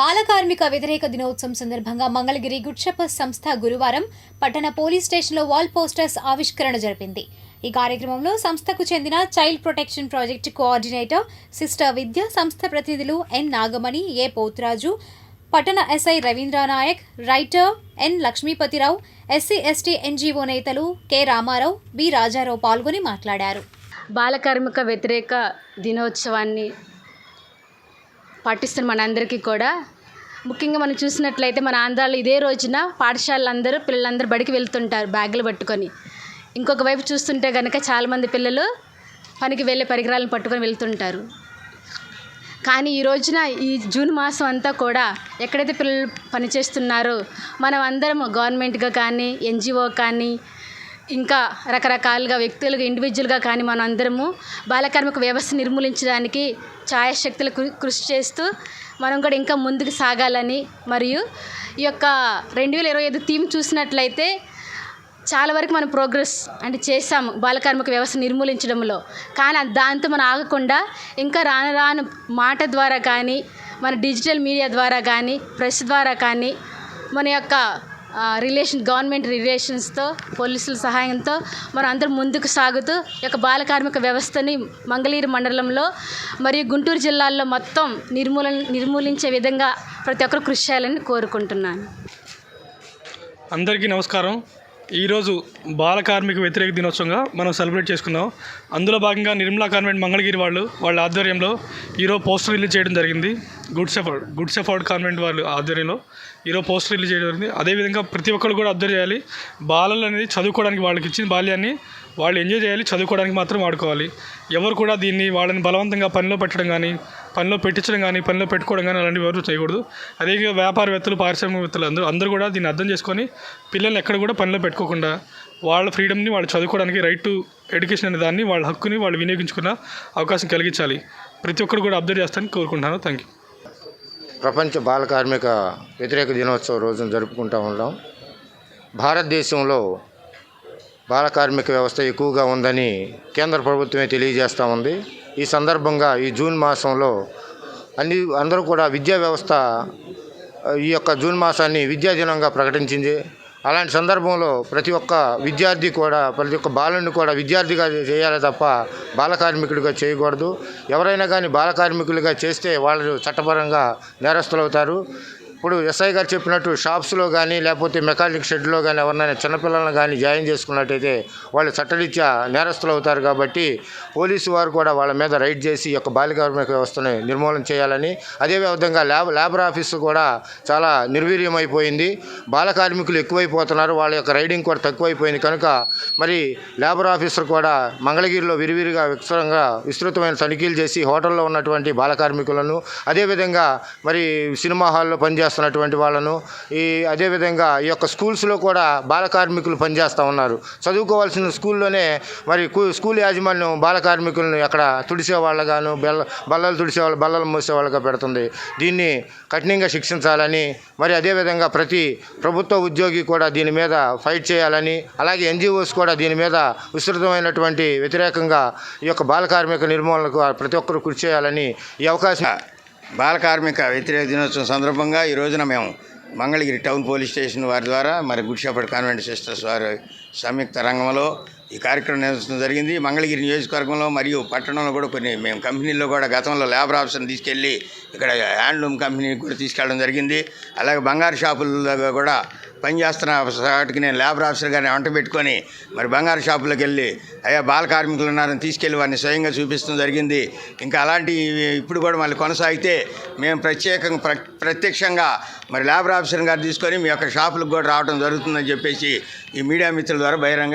బాలకార్మిక వ్యతిరేక దినోత్సవం సందర్భంగా మంగళగిరి గుడ్షప సంస్థ గురువారం పట్టణ పోలీస్ స్టేషన్లో వాల్ పోస్టర్స్ ఆవిష్కరణ జరిపింది. ఈ కార్యక్రమంలో సంస్థకు చెందిన child protection project coordinator sister Vidya సంస్థ ప్రతినిధులు ఎన్ నాగమణి ఏ పోతురాజు పట్టణ SI Ravindra Nayak writer N Lakshmipathirao SC ST NGO నేతలు కె రామారావు బి రాజారావు పాల్గొని మాట్లాడారు. బాలకార్మిక వ్యతిరేక దినోత్సవాన్ని పాటిస్తున్న మనందరికీ కూడా. ముఖ్యంగా మనం చూసినట్లయితే మన ఆంధ్రాలో ఇదే రోజున పాఠశాలలందరూ పిల్లలందరూ బడికి వెళ్తుంటారు బ్యాగులు పట్టుకొని. ఇంకొక వైపు చూస్తుంటే కనుక చాలామంది పిల్లలు పనికి వెళ్ళే పరికరాలను పట్టుకొని వెళ్తుంటారు. కానీ ఈ రోజున ఈ జూన్ మాసం అంతా కూడా ఎక్కడైతే పిల్లలు పనిచేస్తున్నారో మనం అందరం గవర్నమెంట్గా కానీ ఎన్జిఓ కానీ ఇంకా రకరకాలుగా వ్యక్తులుగా ఇండివిజువల్గా కానీ మనం అందరము బాలకార్మిక వ్యవస్థ నిర్మూలించడానికి ఛాయాశక్తులు కృషి చేస్తూ మనం కూడా ఇంకా ముందుకు సాగాలని మరియు ఈ యొక్క రెండు వేల ఇరవై ఐదు థీమ్ చూసినట్లయితే చాలా వరకు మనం ప్రోగ్రెస్ అంటే చేసాము బాలకార్మిక వ్యవస్థ నిర్మూలించడంలో. కానీ దాంతో మనం ఆగకుండా ఇంకా రాను రాను మాట ద్వారా కానీ మన డిజిటల్ మీడియా ద్వారా కానీ ప్రెస్ ద్వారా కానీ మన యొక్క రిలేషన్ గవర్నమెంట్ రిలేషన్స్తో పోలీసుల సహాయంతో మనం అందరం ముందుకు సాగుతూ ఈ యొక్క బాల కార్మిక వ్యవస్థని మంగళగిరి మండలంలో మరియు గుంటూరు జిల్లాల్లో మొత్తం నిర్మూలన నిర్మూలించే విధంగా ప్రతి ఒక్కరు కృషి చేయాలని కోరుకుంటున్నాను. అందరికీ నమస్కారం. ఈరోజు బాల కార్మిక వ్యతిరేక దినోత్సవంగా మనం సెలబ్రేట్ చేసుకున్నాం. అందులో భాగంగా నిర్మలా కాన్వెంట్ మంగళగిరి వాళ్ళు వాళ్ళ ఆధ్వర్యంలో ఈరోజు పోస్టర్ రిలీజ్ చేయడం జరిగింది. Good shepherd good shepherd convent వాళ్ళు ఆధ్వర్యంలో ఈరోజు పోస్టర్ రిలీజ్ చేయడం జరిగింది. అదేవిధంగా ప్రతి ఒక్కరు కూడా అబ్జర్వ్ చేయాలి బాలలు అనేది చదువుకోవడానికి వాళ్ళకి ఇచ్చిన బాల్యాన్ని వాళ్ళు ఎంజాయ్ చేయాలి చదువుకోవడానికి మాత్రం వాడుకోవాలి. ఎవరు కూడా దీన్ని వాళ్ళని బలవంతంగా పనిలో పెట్టడం కానీ పనిలో పెట్టించడం కానీ పనిలో పెట్టుకోవడం కానీ అలాంటివి ఎవరు చేయకూడదు. అదే వ్యాపారవేత్తలు పారిశ్రామికవేత్తలు అందరూ అందరూ కూడా దీన్ని అర్థం చేసుకొని పిల్లల్ని ఎక్కడ కూడా పనిలో పెట్టుకోకుండా వాళ్ళ ఫ్రీడమ్ని వాళ్ళు చదువుకోవడానికి రైట్ టు ఎడ్యుకేషన్ అనే దాన్ని వాళ్ళ హక్కుని వాళ్ళు వినియోగించుకున్న అవకాశం కలిగించాలి. ప్రతి ఒక్కరు కూడా అబ్జర్వ్ చేస్తానని కోరుకుంటున్నాను. థ్యాంక్ యూ ప్రపంచ బాల కార్మిక వ్యతిరేక దినోత్సవ రోజును జరుపుకుంటూ ఉన్నాం. భారతదేశంలో బాల కార్మిక వ్యవస్థ ఎక్కువగా ఉందని కేంద్ర ప్రభుత్వమే తెలియజేస్తూ ఉంది. ఈ సందర్భంగా ఈ జూన్ మాసంలో అన్ని అందరూ కూడా విద్యా వ్యవస్థ ఈ యొక్క జూన్ మాసాన్ని విద్యా దినంగా ప్రకటించింది. అలాంటి సందర్భంలో ప్రతి ఒక్క విద్యార్థి కూడా ప్రతి ఒక్క బాలుని కూడా విద్యార్థిగా చేయాలి తప్ప బాలకార్మికుడిగా చేయకూడదు. ఎవరైనా కానీ బాల కార్మికులుగా చేస్తే వాళ్ళు చట్టపరంగా నేరస్తులవుతారు. ఇప్పుడు ఎస్ఐ గారు చెప్పినట్టు షాప్స్లో కానీ లేకపోతే మెకానిక్ షెడ్లో కానీ ఎవరినైనా చిన్నపిల్లలను కానీ జాయిన్ చేసుకున్నట్టయితే వాళ్ళు చట్టరీత్యా నేరస్తులు అవుతారు కాబట్టి పోలీసు వారు కూడా వాళ్ళ మీద రైడ్ చేసి ఈ యొక్క బాలిక వ్యవస్థను నిర్మూలన చేయాలని అదేవిధంగా ల్యాబ్ లేబర్ ఆఫీసు కూడా చాలా నిర్వీర్యమైపోయింది. బాల కార్మికులు ఎక్కువైపోతున్నారు వాళ్ళ యొక్క రైడింగ్ కూడా తక్కువైపోయింది కనుక మరి లేబర్ ఆఫీసర్ కూడా మంగళగిరిలో విరివిరిగా విస్తృతంగా విస్తృతమైన తనిఖీలు చేసి హోటల్లో ఉన్నటువంటి బాల కార్మికులను అదేవిధంగా మరి సినిమా హాల్లో పనిచేస్తున్నటువంటి వాళ్ళను. ఈ అదేవిధంగా ఈ యొక్క స్కూల్స్లో కూడా బాల కార్మికులు పనిచేస్తూ ఉన్నారు. చదువుకోవాల్సిన స్కూల్లోనే మరి స్కూల్ యాజమాన్యం బాల కార్మికులను అక్కడ తుడిసే వాళ్ళగాను బెల్ల బల్లలు తుడిసే వాళ్ళు బల్లలు మూసే వాళ్ళగా పెడుతుంది. దీన్ని కఠినంగా శిక్షించాలని మరి అదేవిధంగా ప్రతి ప్రభుత్వ ఉద్యోగి కూడా దీని మీద ఫైట్ చేయాలని అలాగే ఎన్జిఓస్ కూడా దీని మీద విస్తృతమైనటువంటి వ్యతిరేకంగా ఈ యొక్క బాల కార్మిక నిర్మూలనకు ప్రతి ఒక్కరు కృషి చేయాలని ఈ అవకాశం బాల కార్మిక వ్యతిరేక దినోత్సవం సందర్భంగా ఈ రోజున మేము మంగళగిరి టౌన్ పోలీస్ స్టేషన్ వారి ద్వారా మరి గుడ్ షెపర్డ్ కాన్వెంట్ సిస్టర్స్ వారి సంయుక్త రంగంలో ఈ కార్యక్రమం నిర్వహించడం జరిగింది. మంగళగిరి నియోజకవర్గంలో మరియు పట్టణంలో కూడా కొన్ని మేము కంపెనీల్లో కూడా గతంలో లేబర్ ఆఫీసర్ని తీసుకెళ్ళి ఇక్కడ హ్యాండ్లూమ్ కంపెనీకి కూడా తీసుకెళ్ళడం జరిగింది. అలాగే బంగారు షాపుల్లో కూడా పనిచేస్తున్న వాటికి నేను లేబర్ ఆఫీసర్ గారిని వంట పెట్టుకొని మరి బంగారు షాపులకు వెళ్ళి అయ్యా బాల కార్మికులు ఉన్నారని తీసుకెళ్ళి వారిని స్వయంగా చూపించడం జరిగింది. ఇంకా అలాంటి ఇప్పుడు కూడా మళ్ళీ కొనసాగితే మేము ప్రత్యేకంగా ప్ర ప్రత్యక్షంగా మరి లేబర్ ఆఫీసర్ గారు తీసుకొని మీ యొక్క షాపులకు కూడా రావడం జరుగుతుందని చెప్పేసి ఈ మీడియా మిత్రుల ద్వారా బహిరంగ